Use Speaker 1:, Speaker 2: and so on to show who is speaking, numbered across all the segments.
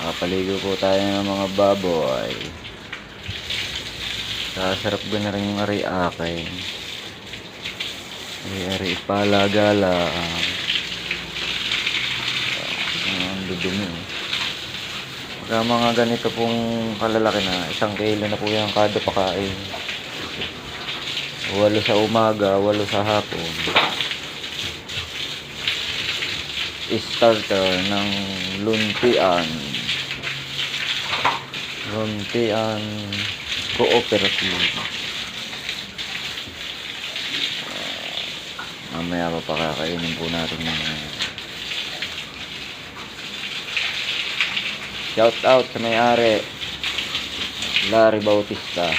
Speaker 1: Kapaligo po tayo ng mga baboy. Sasarap ko na rin yung ari akin. Ari ari palagala. Ang dudumi. Pagka mga ganito pong kalalaki na, isang kilo na po yung kada pakain. Walo sa umaga, walo sa hapon. Starter ng luntian. Luntian Cooperative. Ah, mamaya pa pakakainin po natin ng Shout out sa may-ari. Larry Bautista.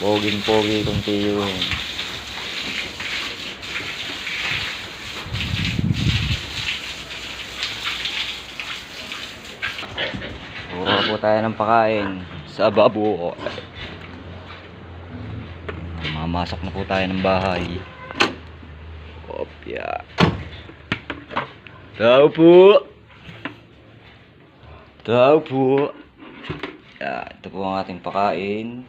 Speaker 1: Poging pogi kong tiyo. Kuha po tayo ng pakain sa babo. Mamasok na po tayo ng bahay. Opya. Tao po. Tao po. Yeah, ito po ang ating pakain.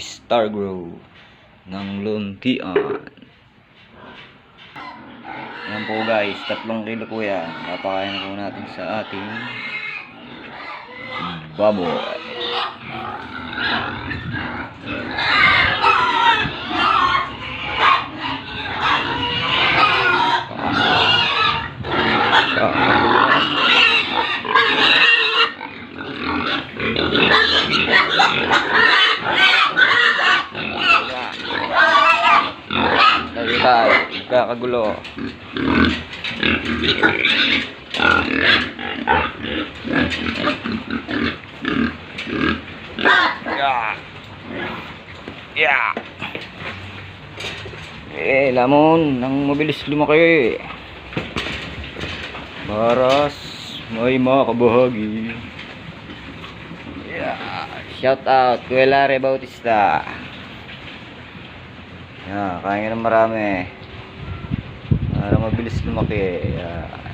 Speaker 1: Star Grow ng Luntian. Yan po guys, tatlong kilo po yan. Papakain na po natin sa ating baboy. Lagi tayo, kakagulo. Yeah. Yeah. Eh, lamon, nang mabilis lumaki. Baras, may mga kabahagi. Yeah. Shout out, Kuya Larry Bautista. Yeah, kain ka ng marami. Para mabilis lumaki. Yeah.